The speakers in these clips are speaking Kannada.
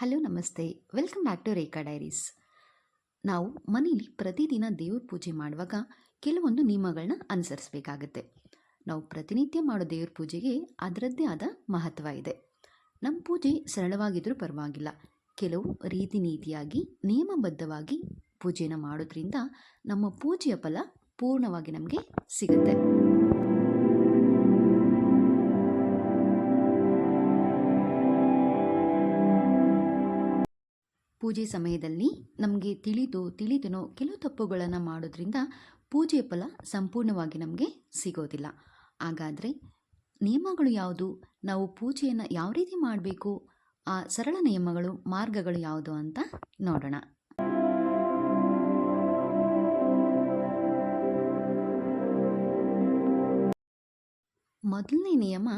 ಹಲೋ, ನಮಸ್ತೆ. Welcome back to Rekha diaries. ನಾವು ಮನೇಲಿ ಪ್ರತಿದಿನ ದೇವ್ರ ಪೂಜೆ ಮಾಡುವಾಗ ಕೆಲವೊಂದು ನಿಯಮಗಳನ್ನ ಅನುಸರಿಸಬೇಕಾಗತ್ತೆ. ನಾವು ಪ್ರತಿನಿತ್ಯ ಮಾಡೋ ದೇವ್ರ ಪೂಜೆಗೆ ಅದರದ್ದೇ ಆದ ಮಹತ್ವ ಇದೆ. ನಮ್ಮ ಪೂಜೆ ಸರಳವಾಗಿದ್ದರೂ ಪರವಾಗಿಲ್ಲ. ಕೆಲವು ರೀತಿ ನೀತಿಯಾಗಿ ನಿಯಮಬದ್ಧವಾಗಿ ಪೂಜೆನ ಮಾಡೋದ್ರಿಂದ ನಮ್ಮ ಪೂಜೆಯ ಫಲ ಪೂರ್ಣವಾಗಿ ನಮಗೆ ಸಿಗುತ್ತೆ. ಪೂಜೆ ಸಮಯದಲ್ಲಿ ನಮಗೆ ತಿಳಿದು, ತಿಳಿದನೋ ಕೆಲವು ತಪ್ಪುಗಳನ್ನು ಮಾಡೋದ್ರಿಂದ ಪೂಜೆ ಫಲ ಸಂಪೂರ್ಣವಾಗಿ ನಮಗೆ ಸಿಗೋದಿಲ್ಲ. ಹಾಗಾದರೆ ನಿಯಮಗಳು ಯಾವುದು? ನಾವು ಪೂಜೆಯನ್ನು ಯಾವ ರೀತಿ ಮಾಡಬೇಕು? ಆ ಸರಳ ನಿಯಮಗಳು, ಮಾರ್ಗಗಳು ಯಾವುದು ಅಂತ ನೋಡೋಣ. ಮೊದಲನೇ ನಿಯಮ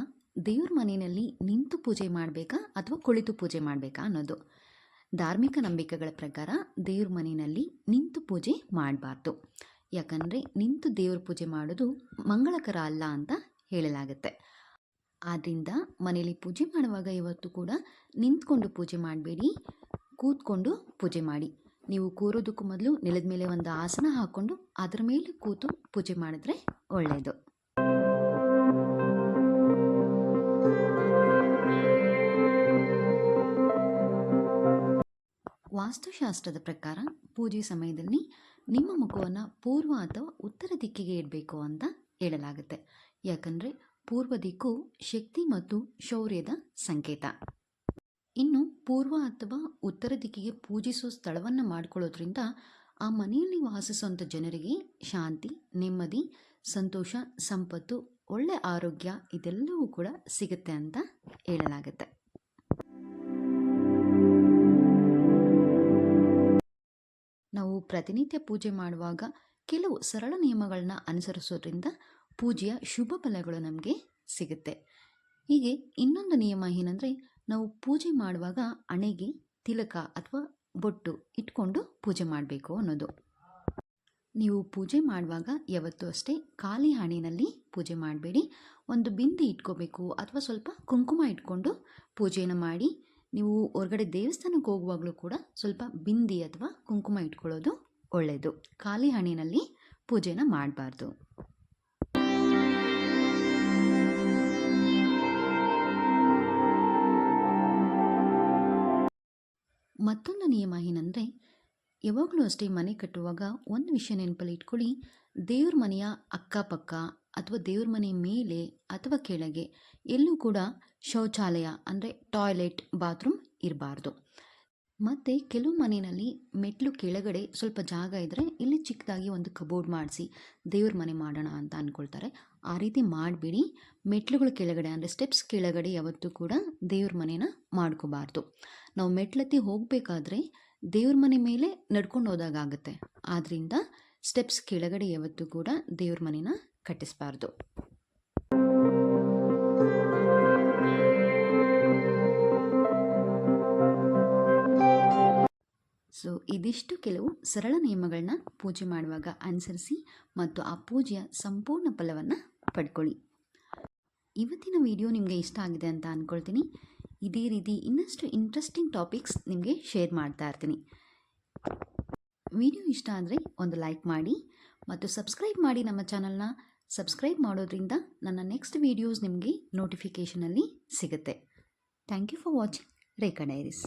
ದೇವ್ರ ಮನೆಯಲ್ಲಿ ನಿಂತು ಪೂಜೆ ಮಾಡಬೇಕಾ ಅಥವಾ ಕುಳಿತು ಪೂಜೆ ಮಾಡಬೇಕಾ ಅನ್ನೋದು. ಧಾರ್ಮಿಕ ನಂಬಿಕೆಗಳ ಪ್ರಕಾರ ದೇವ್ರ ಮನೆಯಲ್ಲಿ ನಿಂತು ಪೂಜೆ ಮಾಡಬಾರ್ದು. ಯಾಕಂದರೆ ನಿಂತು ದೇವ್ರ ಪೂಜೆ ಮಾಡೋದು ಮಂಗಳಕರ ಅಲ್ಲ ಅಂತ ಹೇಳಲಾಗುತ್ತೆ. ಆದ್ದರಿಂದ ಮನೆಯಲ್ಲಿ ಪೂಜೆ ಮಾಡುವಾಗ ಇವತ್ತು ಕೂಡ ನಿಂತ್ಕೊಂಡು ಪೂಜೆ ಮಾಡಬೇಡಿ, ಕೂತ್ಕೊಂಡು ಪೂಜೆ ಮಾಡಿ. ನೀವು ಕೂರೋದಕ್ಕೂ ಮೊದಲು ನೆಲದ ಮೇಲೆ ಒಂದು ಆಸನ ಹಾಕ್ಕೊಂಡು ಅದರ ಮೇಲೆ ಕೂತು ಪೂಜೆ ಮಾಡಿದ್ರೆ ಒಳ್ಳೆಯದು ವಾಸ್ತುಶಾಸ್ತ್ರದ ಪ್ರಕಾರ ಪೂಜೆ ಸಮಯದಲ್ಲಿ ನಿಮ್ಮ ಮುಖವನ್ನು ಪೂರ್ವ ಅಥವಾ ಉತ್ತರ ದಿಕ್ಕಿಗೆ ಇಡಬೇಕು ಅಂತ ಹೇಳಲಾಗುತ್ತೆ. ಯಾಕಂದರೆ ಪೂರ್ವ ದಿಕ್ಕು ಶಕ್ತಿ ಮತ್ತು ಶೌರ್ಯದ ಸಂಕೇತ. ಇನ್ನು ಪೂರ್ವ ಅಥವಾ ಉತ್ತರ ದಿಕ್ಕಿಗೆ ಪೂಜಿಸುವ ಸ್ಥಳವನ್ನು ಮಾಡಿಕೊಳ್ಳೋದ್ರಿಂದ ಆ ಮನೆಯಲ್ಲಿ ವಾಸಿಸುವಂಥ ಜನರಿಗೆ ಶಾಂತಿ, ನೆಮ್ಮದಿ, ಸಂತೋಷ, ಸಂಪತ್ತು, ಒಳ್ಳೆ ಆರೋಗ್ಯ ಇದೆಲ್ಲವೂ ಕೂಡ ಸಿಗುತ್ತೆ ಅಂತ ಹೇಳಲಾಗುತ್ತೆ. ಪ್ರತಿನಿತ್ಯ ಪೂಜೆ ಮಾಡುವಾಗ ಕೆಲವು ಸರಳ ನಿಯಮಗಳನ್ನ ಅನುಸರಿಸೋದ್ರಿಂದ ಪೂಜೆಯ ಶುಭ ಫಲಗಳು ನಮಗೆ ಸಿಗುತ್ತೆ. ಹೀಗೆ ಇನ್ನೊಂದು ನಿಯಮ ಏನಂದರೆ ನಾವು ಪೂಜೆ ಮಾಡುವಾಗ ಹಣೆಗೆ ತಿಲಕ ಅಥವಾ ಬೊಟ್ಟು ಇಟ್ಕೊಂಡು ಪೂಜೆ ಮಾಡಬೇಕು ಅನ್ನೋದು. ನೀವು ಪೂಜೆ ಮಾಡುವಾಗ ಯಾವತ್ತೂ ಅಷ್ಟೇ ಖಾಲಿ ಹಣೆಯಲ್ಲಿ ಪೂಜೆ ಮಾಡಬೇಡಿ. ಒಂದು ಬಿಂದಿ ಇಟ್ಕೋಬೇಕು ಅಥವಾ ಸ್ವಲ್ಪ ಕುಂಕುಮ ಇಟ್ಕೊಂಡು ಪೂಜೆಯನ್ನು ಮಾಡಿ ನೀವು ಹೊರಗಡೆ ದೇವಸ್ಥಾನಕ್ಕೆ ಹೋಗುವಾಗಲೂ ಕೂಡ ಸ್ವಲ್ಪ ಬಿಂದಿ ಅಥವಾ ಕುಂಕುಮ ಇಟ್ಕೊಳ್ಳೋದು ಒಳ್ಳೆಯದು ಖಾಲಿ ಹಣ್ಣಿನಲ್ಲಿ ಪೂಜೆನ ಮಾಡಬಾರ್ದು. ಮತ್ತೊಂದು ನಿಯಮ ಏನಂದರೆ ಯಾವಾಗಲೂ ಅಷ್ಟೇ ಮನೆ ಕಟ್ಟುವಾಗ ಒಂದು ವಿಷಯ ನೆನಪಲ್ಲಿ ಇಟ್ಕೊಳ್ಳಿ. ದೇವ್ರ ಮನೆಯ ಅಕ್ಕಪಕ್ಕ ಅಥವಾ ದೇವ್ರ ಮನೆ ಮೇಲೆ ಅಥವಾ ಕೆಳಗೆ ಎಲ್ಲೂ ಕೂಡ ಶೌಚಾಲಯ ಅಂದರೆ ಟಾಯ್ಲೆಟ್, ಬಾತ್ರೂಮ್ ಇರಬಾರ್ದು. ಮತ್ತು ಕೆಲವು ಮನೆಯಲ್ಲಿ ಮೆಟ್ಲು ಕೆಳಗಡೆ ಸ್ವಲ್ಪ ಜಾಗ ಇದ್ದರೆ ಇಲ್ಲಿ ಚಿಕ್ಕದಾಗಿ ಒಂದು ಕಬೋರ್ಡ್ ಮಾಡಿಸಿ ದೇವ್ರ ಮನೆ ಮಾಡೋಣ ಅಂತ ಅಂದ್ಕೊಳ್ತಾರೆ ಆ ರೀತಿ ಮಾಡಬೇಡಿ. ಮೆಟ್ಲುಗಳ ಕೆಳಗಡೆ ಅಂದರೆ ಸ್ಟೆಪ್ಸ್ ಕೆಳಗಡೆ ಯಾವತ್ತೂ ಕೂಡ ದೇವ್ರ ಮನೇನ ಮಾಡ್ಕೋಬಾರ್ದು. ನಾವು ಮೆಟ್ಲತ್ತಿ ಹೋಗಬೇಕಾದ್ರೆ ದೇವ್ರ ಮನೆ ಮೇಲೆ ನಡ್ಕೊಂಡು ಹೋದಾಗುತ್ತೆ ಆದ್ದರಿಂದ ಸ್ಟೆಪ್ಸ್ ಕೆಳಗಡೆ ಯಾವತ್ತೂ ಕೂಡ ದೇವ್ರ ಮನೆನ ಕಟ್ಟಿಸಬಾರ್ದು. ಸೊ ಇದಿಷ್ಟು ಕೆಲವು ಸರಳ ನಿಯಮಗಳನ್ನ ಪೂಜೆ ಮಾಡುವಾಗ ಅನುಸರಿಸಿ ಮತ್ತು ಆ ಪೂಜೆಯ ಸಂಪೂರ್ಣ ಫಲವನ್ನು ಪಡ್ಕೊಳ್ಳಿ. ಇವತ್ತಿನ ವಿಡಿಯೋ ನಿಮಗೆ ಇಷ್ಟ ಆಗಿದೆ ಅಂತ ಅಂದ್ಕೊಳ್ತೀನಿ ಇದೇ ರೀತಿ ಇನ್ನಷ್ಟು ಇಂಟ್ರೆಸ್ಟಿಂಗ್ ಟಾಪಿಕ್ಸ್ ನಿಮಗೆ ಶೇರ್ ಮಾಡ್ತಾ ಇರ್ತೀನಿ. ವಿಡಿಯೋ ಇಷ್ಟ ಆದರೆ ಒಂದು ಲೈಕ್ ಮಾಡಿ ಮತ್ತು ಸಬ್ಸ್ಕ್ರೈಬ್ ಮಾಡಿ ನಮ್ಮ ಚಾನಲ್ನ ಸಬ್ಸ್ಕ್ರೈಬ್ ಮಾಡೋದ್ರಿಂದ ನನ್ನ ನೆಕ್ಸ್ಟ್ ವೀಡಿಯೋಸ್ ನಿಮಗೆ ನೋಟಿಫಿಕೇಷನಲ್ಲಿ ಸಿಗುತ್ತೆ. Thank you for watching Rekha diaries